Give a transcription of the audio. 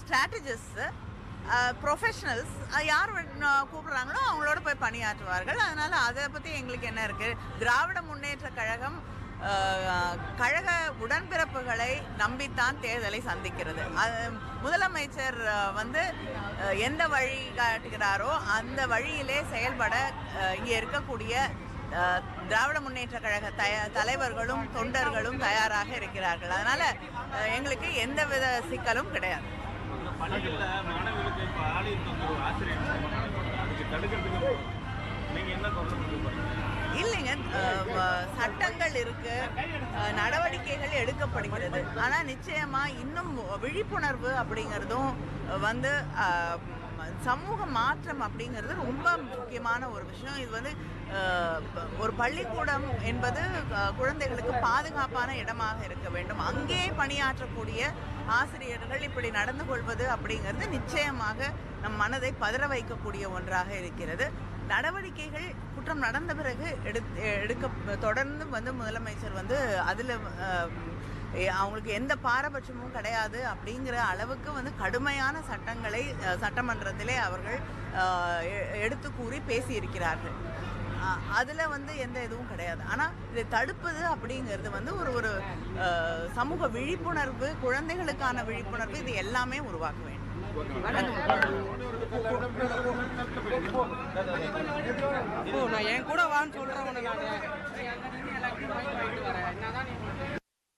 Strategist professionals uh, uh, யார் கூப்பிட்றாங்களோ அவங்களோட போய் பணியாற்றுவார்கள். அதனால் அதை பற்றி எங்களுக்கு என்ன இருக்குது திராவிட முன்னேற்ற கழகம் uh, கழக உடன்பிறப்புகளை நம்பித்தான் தேர்தலை சந்திக்கிறது. அது முதலமைச்சர் வந்து எந்த வழி காட்டுகிறாரோ அந்த வழியிலே செயல்பட இங்கே இருக்கக்கூடிய திராவிட முன்னேற்ற கழக தய தலைவர்களும் தொண்டர்களும் தயாராக இருக்கிறார்கள். அதனால் எங்களுக்கு எந்த வித சிக்கலும் கிடையாது. இந்த மாணவர்களுக்கு இப்போ ஆலயம் தொந்தரவு ஆசிரியர் அதுக்கு தடுக்கிறதுக்கு நீங்க என்ன தொடர்பு இல்லைங்க. சட்டங்கள் இருக்கு. நடவடிக்கைகள் எடுக்கப்படுகிறது. ஆனால் நிச்சயமா இன்னும் விழிப்புணர்வு அப்படிங்கிறதும் வந்து சமூக மாற்றம் அப்படிங்கிறது ரொம்ப முக்கியமான ஒரு விஷயம். இது வந்து ப- ஒரு பள்ளிக்கூடம் என்பது குழந்தைகளுக்கு பாதுகாப்பான இடமாக இருக்க வேண்டும். அங்கே பணியாற்றக்கூடிய ஆசிரியர்கள் இப்படி நடந்து கொள்வது அப்படிங்கிறது நிச்சயமாக நம் மனதை பதற வைக்கக்கூடிய ஒன்றாக இருக்கிறது. நடவடிக்கைகள் குற்றம் நடந்த பிறகு எடுத்து எடுக்க தொடர்ந்து வந்து முதலமைச்சர் வந்து அதில் அவங்களுக்கு எந்த பாரபட்சமும் கிடையாது அப்படிங்கிற அளவுக்கு வந்து கடுமையான சட்டங்களை சட்டமன்றத்திலே அவர்கள் எ- எடுத்து கூறி பேசியிருக்கிறார்கள். அதில் வந்து எந்த இதுவும் கிடையாது. ஆனால் இதை தடுப்பது அப்படிங்கிறது வந்து ஒரு ஒரு சமூக விழிப்புணர்வு குழந்தைகளுக்கான விழிப்புணர்வு இது எல்லாமே உருவாக்க வேண்டும். நான் என் கூட வான்னு சொல்றேன் நான்.